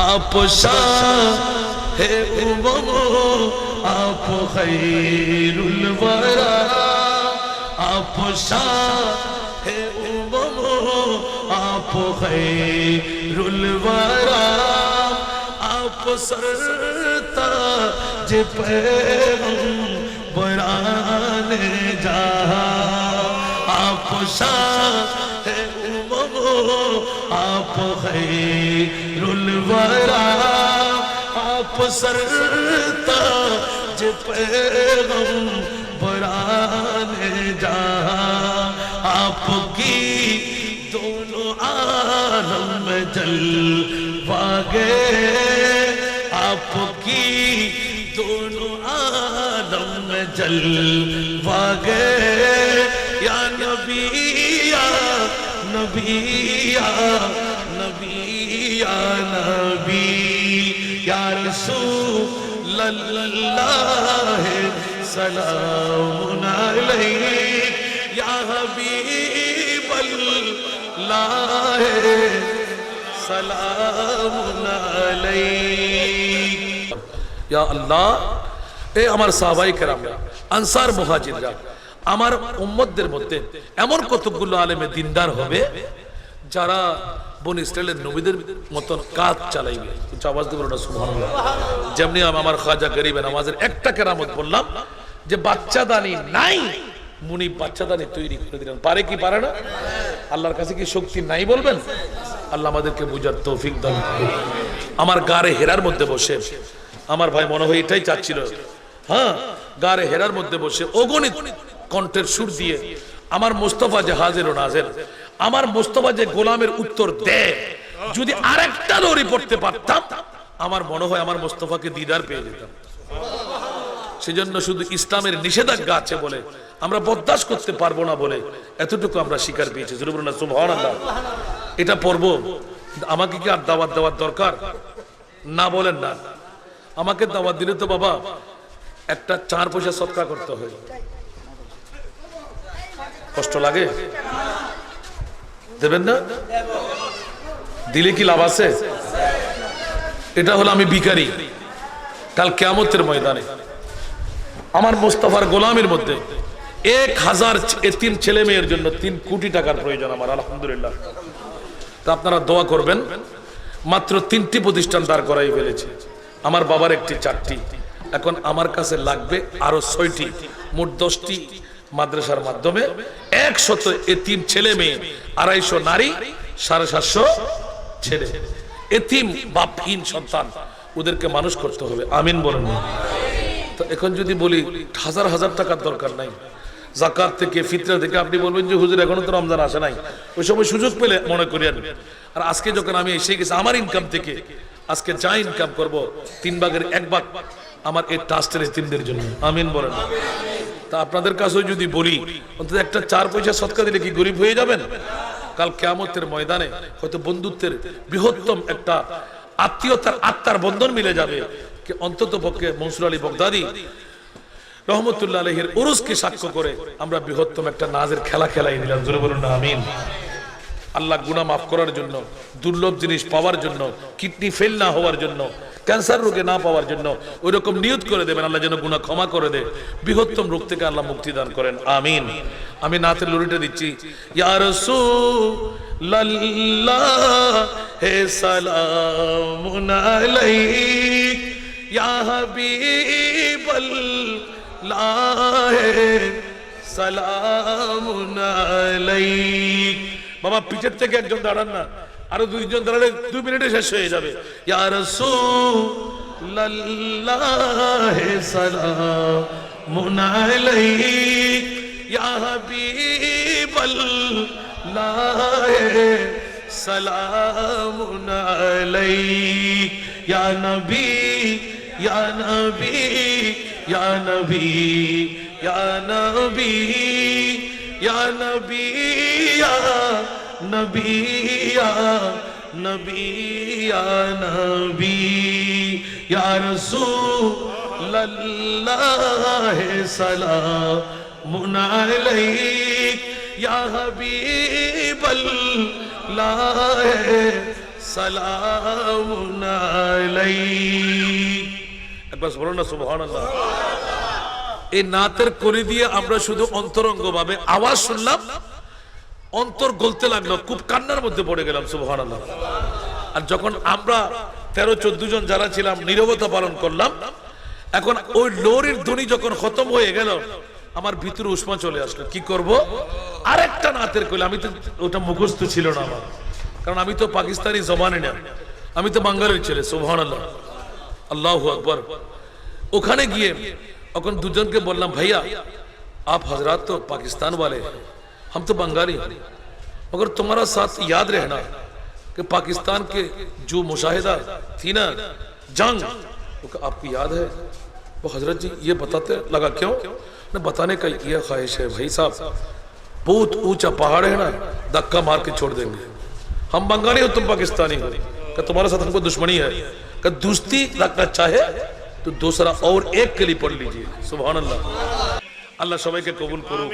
آپ شاہ ہے امم، آپ خیر الورا، آپ شاہ ہے امم، آپ خیر الورا، آپ سرتا جب پیغم برانے جہاں آپ شاہ آپ خیر الورا آپ سرتا جی پیغم بران جا۔ آپ کی دونوں عالم میں جل گے آپ کی دونوں عالم میں جل گے نبی یا نبی یا رسول اللہ سلام علیک یا حبیب اللہ سلام علیک یا اللہ اے ہمارے صحابہ کرام انصار مہاجرہ আমার উম্মতদের মধ্যে এমন কতগুলো আলেমে দিনদার হবে যারা বন ইসরায়েলের নবীদের মতন কাজ চালাইবে। উচ্চ আওয়াজ দিয়ে বলো না যেমনি আমি আমার খাজা গরিবে নামাজের একটা কেরামত বললাম, যে বাচ্চা দানি নাই, মুনি তৈরি করে দিলেন। পারে কি পারে না? আল্লাহর কাছে কি শক্তি নাই বলবেন? আল্লাহ আমাদেরকে বুঝার তৌফিক দান। আমার গারে হেরার মধ্যে বসে, আমার ভাই মনে হয় এটাই চাচ্ছিল। হ্যাঁ গারে হেরার মধ্যে বসে অগণিত কণ্ঠের সুর দিয়ে আমার মোস্তফা যে হাজের ও নাজের আমার মোস্তফা যে গোলামের উত্তর দেয়, যদি আরেকটা দড়ি পড়তে পারতাম, আমার মনে হয় আমার মোস্তফাকে দিদার পেয়ে যেতাম। সেজন্য শুধু ইসলামের নিষেধাজ্ঞা আছে বলে আমরা বরদাস্ত করতে পারব না বলে এতটুকু আমরা স্বীকার পেয়েছি। এটা পর্ব আমাকে কি আর দাওয়াত দেওয়ার দরকার? না বলেন না। আমাকে দাওয়াত দিলে তো বাবা, একটা চার পয়সা সৎকার করতে হয়। কষ্ট লাগে? দেবেন না? দিলে কি লাভ আছে? এটা হলো আমি ভিখারি। কাল কেয়ামতের ময়দানে। আমার মোস্তফার গোলামের মধ্যে এক হাজার তিন ছেলে মেয়ের জন্য তিন কোটি টাকার প্রয়োজন আমার, আলহামদুলিল্লাহ। তা আপনারা দোয়া করবেন। মাত্র তিনটি প্রতিষ্ঠান দাঁড় করাই ফেলেছে। আমার বাবার একটি চারটি। এখন আমার কাছে লাগবে আরও ছয়টি, মোট দশটি। মাদ্রাসার মাধ্যমে একশত এতিম ছেলে মেয়ে, আড়াইশো নারী, সাড়ে সাতশো ছেলে। এতিম বাপহীন সন্তান, ওদেরকে মানুষ করতে হবে। আমিন বলেন তো এখন যদি বলি, হাজার হাজার টাকার দরকার নাই। জাকাত থেকে, ফিতরা থেকে আপনি বলবেন যে, হুজুর, এখনও তো রমজান আসে নাই। ওই সময় সুযোগ পেলে মনে করিয়েন। আর আজকে যখন আমি এসে গেছি, আমার ইনকাম থেকে, আজকে যা ইনকাম করব, তিন ভাগের এক ভাগ আমার এই ট্রাস্টের এতিমদের জন্য। আমিন বলেন তা আপনাদের কাছেও যদি বলি, অন্তত একটা চার পয়সা সৎকার দিলে কি গরিব হয়ে যাবেন? কাল কেয়ামতের ময়দানে হয়তো বন্ধুত্বের বৃহত্তম একটা আত্মীয়তার আত্মার বন্ধন মিলে যাবে। অন্তত পক্ষে মনসুর আলী বগদাদি রহমতুল্লাহ আলহের উরুসকে সাক্ষ্য করে আমরা বৃহত্তম একটা নাজের খেলা খেলাই নিলাম। জোরে বলুন আমিন। আল্লাহ গুনা মাফ করার জন্য, দুর্লভ জিনিস পাওয়ার জন্য, কিডনি ফেল না হওয়ার জন্য ক্যান্সার রোগে না পাওয়ার জন্য ওই রকম নিয়ত করে দেবেন, আল্লাহ যেন গুনাহ ক্ষমা করে দে বৃহত্তম রোগ থেকে আল্লাহ মুক্তি দান করেন, আমিন। আমি নাথের লুরিটা দিচ্ছি। ইয়া রাসূলাল্লাহ, হে সালামুন আলাইক বাবা পিছের থেকে একজন দাঁড়ান না। আরও দুইজন দাঁড়ালে দুই মিনিটে শেষ হয়ে যাবে। ইয়া রাসূলাল্লাহ সালামুন আলাইক, ইয়া হাবিবাল্লাহ সালামুন আলাইক, ইয়া নবী ইয়া নবী ইয়া নবী ইয়া নবী ইয়া নবী, ইয়া নবিয়া নবিয়া নবি ইয়ার সুহে সালাম মুনালাইবল লাহে সালাম একবার বলো না সুভান এই নাতের করে দিয়ে আমরা শুধু অন্তরঙ্গ ভাবে আওয়াজ শুনলাম অন্তর গলতে লাগল খুব কান্নার মধ্যে পড়ে গেলাম সুবহান আল্লাহ আর যখন আমরা তেরো, চোদ্দ জন যারা ছিলাম, নিরবতা পালন করলাম, এখন ওই লোরির ধ্বনি যখন খতম হয়ে গেল, আমার ভিতরে উষ্মা চলে আসলো। কি করব? আরেকটা নাতের কইলে আমি তো ওটা মুখস্থ ছিল না আমার। কারণ আমি তো পাকিস্তানি জবানে না, আমি তো বাঙ্গালের ছেলে সোহান আল্লাহ আল্লাহ আকবর। ওখানে গিয়ে, এখন দুজনকে বললাম, ভাইয়া, আপ হজরাত তো পাকিস্তান বলে ہم تو بنگالی ہیں۔ مگر تمہارا ساتھ یاد رہنا کہ پاکستان کے جو مشاہدہ تھی نا، جنگ آپ کو یاد ہے۔ وہ حضرت جی یہ بتاتے لگا کیوں؟ نہ بتانے کا یہ خواہش ہے بھائی صاحب۔ بہت اونچا پہاڑ ہے نا دکا مار کے چھوڑ دیں گے۔ ہم بنگالی ہو تم پاکستانی ہو۔ کہ تمہارے ساتھ ہم کو دشمنی ہے۔ کہ دوستی لگنا چاہے تو دوسرا اور ایک کے لیے پڑھ لیجیے۔ سبحان اللہ۔ اللہ سبھی کے قبول کرو۔